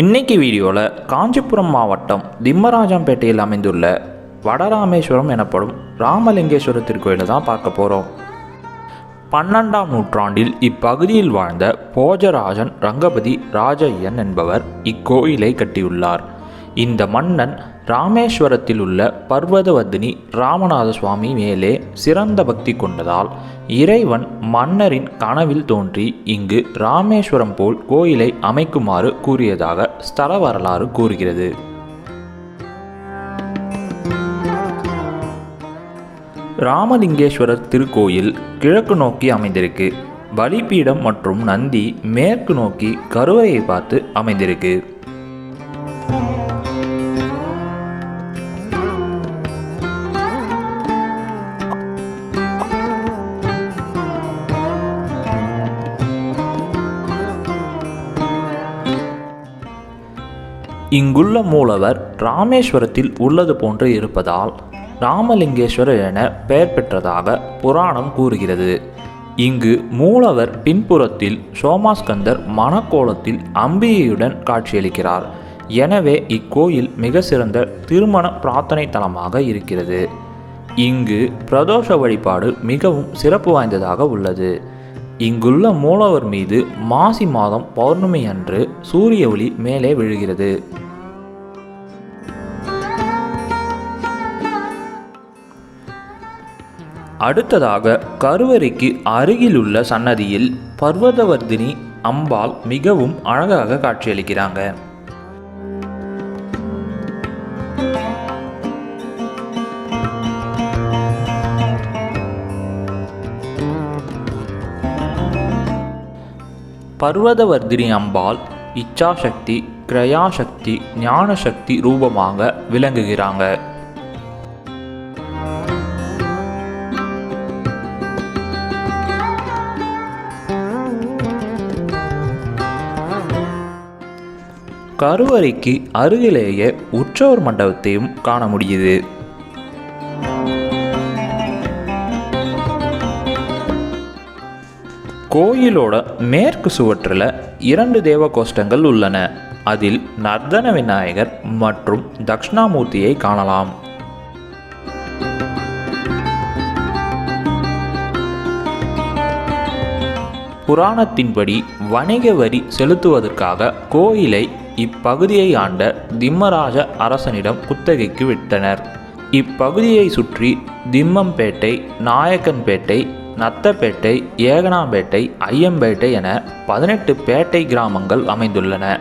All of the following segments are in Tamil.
இன்னைக்கு வீடியோவில் காஞ்சிபுரம் மாவட்டம் திம்மராஜம்பேட்டையில் அமைந்துள்ள வடராமேஸ்வரம் எனப்படும் ராமலிங்கேஸ்வரர் திருக்கோயிலை தான் பார்க்க போகிறோம் பன்னெண்டாம் நூற்றாண்டில் இப்பகுதியில் வாழ்ந்த போஜராஜன் ரங்கபதி ராஜையன் என்பவர் இக்கோயிலை கட்டியுள்ளார். இந்த மன்னன் ராமேஸ்வரத்தில் உள்ள பர்வதவர்தினி ராமநாத சுவாமி மேலே சிறந்த பக்தி கொண்டதால் இறைவன் மன்னரின் கனவில் தோன்றி இங்கு ராமேஸ்வரம் போல் கோயிலை அமைக்குமாறு கூறியதாக ஸ்தல வரலாறு கூறுகிறது. ராமலிங்கேஸ்வரர் திருக்கோயில் கிழக்கு நோக்கி அமைந்திருக்கு. பலிபீடம் மற்றும் நந்தி மேற்கு நோக்கி கருவறையை பார்த்து அமைந்திருக்கு. இங்குள்ள மூலவர் ராமேஸ்வரத்தில் உள்ளது போன்று இருப்பதால் ராமலிங்கேஸ்வரர் என பெயர் பெற்றதாக புராணம் கூறுகிறது. இங்கு மூலவர் பின்புறத்தில் சோமாஸ்கந்தர் மணக்கோலத்தில் அம்பிகையுடன் காட்சியளிக்கிறார். எனவே இக்கோயில் மிக சிறந்த திருமண பிரார்த்தனை தலமாக இருக்கிறது. இங்கு பிரதோஷ வழிபாடு மிகவும் சிறப்பு வாய்ந்ததாக உள்ளது. இங்குள்ள மூலவர் மீது மாசி மாதம் பௌர்ணமி அன்று சூரிய ஒளி மேலே விழுகிறது. அடுத்ததாக கருவறைக்கு அருகிலுள்ள சன்னதியில் பர்வதவர்தினி அம்பாள் மிகவும் அழகாக காட்சியளிக்கிறாங்க. பர்வதவர்தினி அம்பாள் இச்சாசக்தி கிரயாசக்தி ஞானசக்தி ரூபமாக விளங்குகிறாங்க. கருவறைக்கு அருகிலேயே உற்சவர் மண்டபத்தையும் காண முடியுது. கோயிலோட மேற்கு சுவற்றில் இரண்டு தேவ கோஷ்டங்கள் உள்ளன. அதில் நர்தன விநாயகர் மற்றும் தக்ஷணாமூர்த்தியை காணலாம். புராணத்தின்படி வணிக வரி செலுத்துவதற்காக கோயிலை இப்பகுதியை ஆண்ட திம்மராஜ அரசனிடம் குத்தகைக்கு விட்டனர். இப்பகுதியை சுற்றி திம்மம்பேட்டை நாயக்கன்பேட்டை நத்தப்பேட்டை ஏகனாம்பேட்டை ஐயம்பேட்டை என பதினெட்டு பேட்டை கிராமங்கள் அமைந்துள்ளன.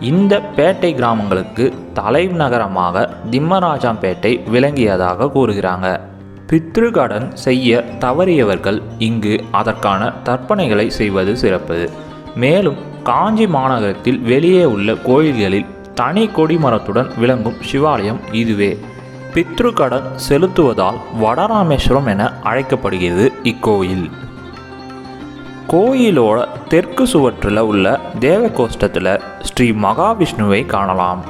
இந்த பேட்டை கிராமங்களுக்கு தலைநகரமாக திம்மராஜாம்பேட்டை விளங்கியதாக கூறுகிறாங்க. பித்ருகடன் செய்ய தவறியவர்கள் இங்கு அதற்கான தர்ப்பணைகளை செய்வது சிறப்பு மேலும் காஞ்சி மாநகரத்தில் வெளியே உள்ள கோயில்களில் தனி கொடிமரத்துடன் விளங்கும் சிவாலயம் இதுவே. பித்ருக்கடன் செலுத்துவதால் வடராமேஸ்வரம் என அழைக்கப்படுகிறது இக்கோயில். கோயிலோட தெற்கு சுவற்றில் உள்ள தேவகோஷ்டத்தில் ஸ்ரீ மகாவிஷ்ணுவை காணலாம்.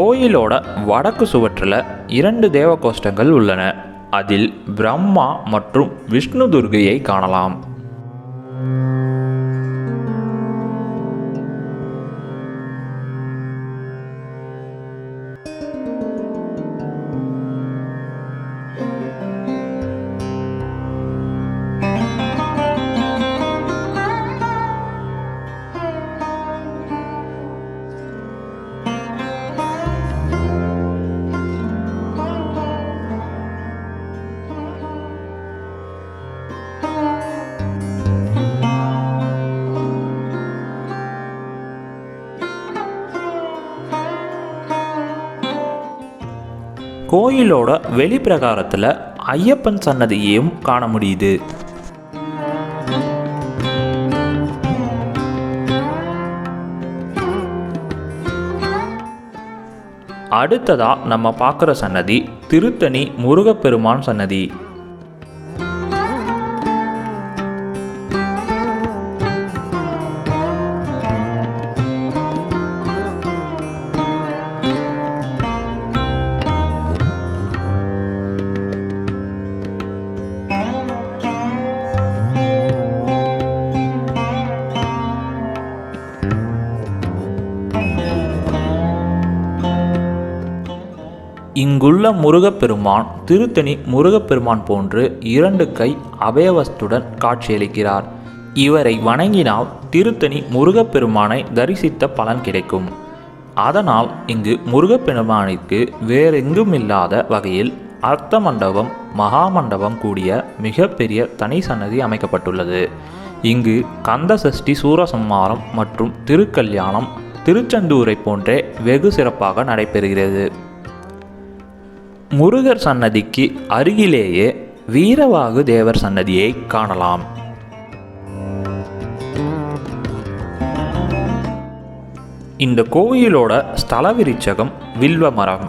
கோயிலோட வடக்கு சுவற்றில் இரண்டு தேவகோஷ்டங்கள் உள்ளன. அதில் பிரம்மா மற்றும் விஷ்ணு துர்கையை காணலாம். கோயிலோட வெளிப்பிரகாரத்தில் ஐயப்பன் சன்னதியையும் காண முடியுது. அடுத்ததாக நம்ம பார்க்குற சன்னதி திருத்தணி முருகப்பெருமான் சன்னதி. இங்குள்ள முருகப்பெருமான் திருத்தணி முருகப்பெருமான் போன்று இரண்டு கை அபயவஸ்துடன் காட்சியளிக்கிறார். இவரை வணங்கினால் திருத்தணி முருகப்பெருமானை தரிசித்த பலன் கிடைக்கும். அதனால் இங்கு முருகப்பெருமானிற்கு வேறெங்கும் இல்லாத வகையில் அர்த்த மண்டபம் மகா மண்டபம் கூடிய மிகப்பெரிய தனி சன்னதி அமைக்கப்பட்டுள்ளது. இங்கு கந்த சஷ்டி சூரசம்மாரம் மற்றும் திருக்கல்யாணம் திருச்செந்தூரை போன்றே வெகு சிறப்பாக நடைபெறுகிறது. முருகர் சன்னதிக்கு அருகிலேயே வீரவாகு தேவர் சன்னதியை காணலாம். இந்த கோயிலோட ஸ்தல விரிச்சகம் வில்வ மரம்.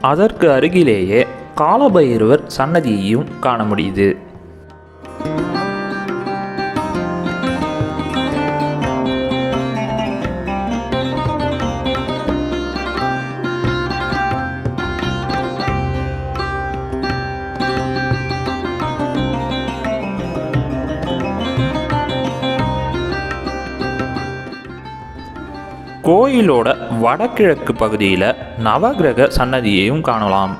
அதற்கு அருகிலேயே காலபைரவர் சன்னதியையும் காண முடியுது. கோயிலோட வடகிழக்கு பகுதியில் நவகிரக சன்னதியையும் காணலாம்.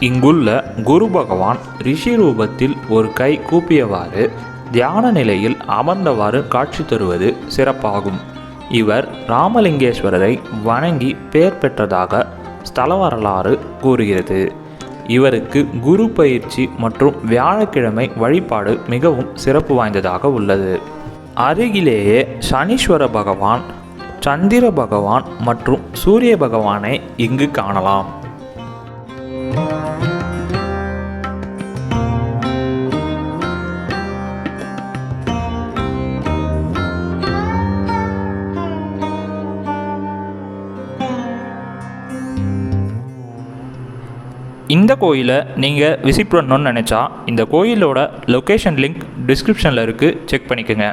இங்குள்ள குரு பகவான் ரிஷி ரூபத்தில் ஒரு கை கூப்பியவாறு தியான நிலையில் அமர்ந்தவாறு காட்சி தருவது சிறப்பாகும். இவர் ராமலிங்கேஸ்வரரை வணங்கி பெயர் பெற்றதாக ஸ்தல வரலாறு கூறுகிறது. இவருக்கு குரு பயிற்சி மற்றும் வியாழக்கிழமை வழிபாடு மிகவும் சிறப்பு வாய்ந்ததாக உள்ளது. அருகிலேயே சனீஸ்வர பகவான் சந்திர பகவான் மற்றும் சூரிய பகவானை இங்கு காணலாம். இந்த கோயிலை நீங்கள் விசிட் பண்ணணும்னு நினச்சா இந்த கோயிலோட லொக்கேஷன் லிங்க் டிஸ்கிரிப்ஷனில் இருக்குது செக் பண்ணிக்கோங்க.